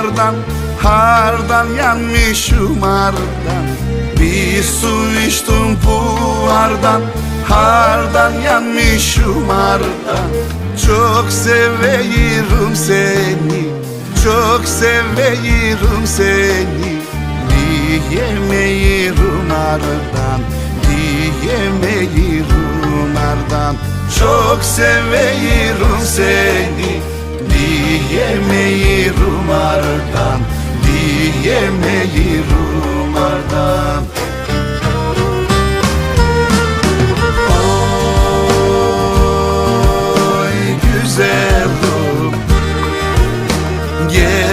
ardan Hardan yanmışım ardan Bir su içtim buhardan Hardan yanmışım ardan Çok severim seni Çok severim seni. Diyemeyirim ardan Diyemeyirim ardan Çok severim seni Diyemeyirim ardan Diyemeyirim ardan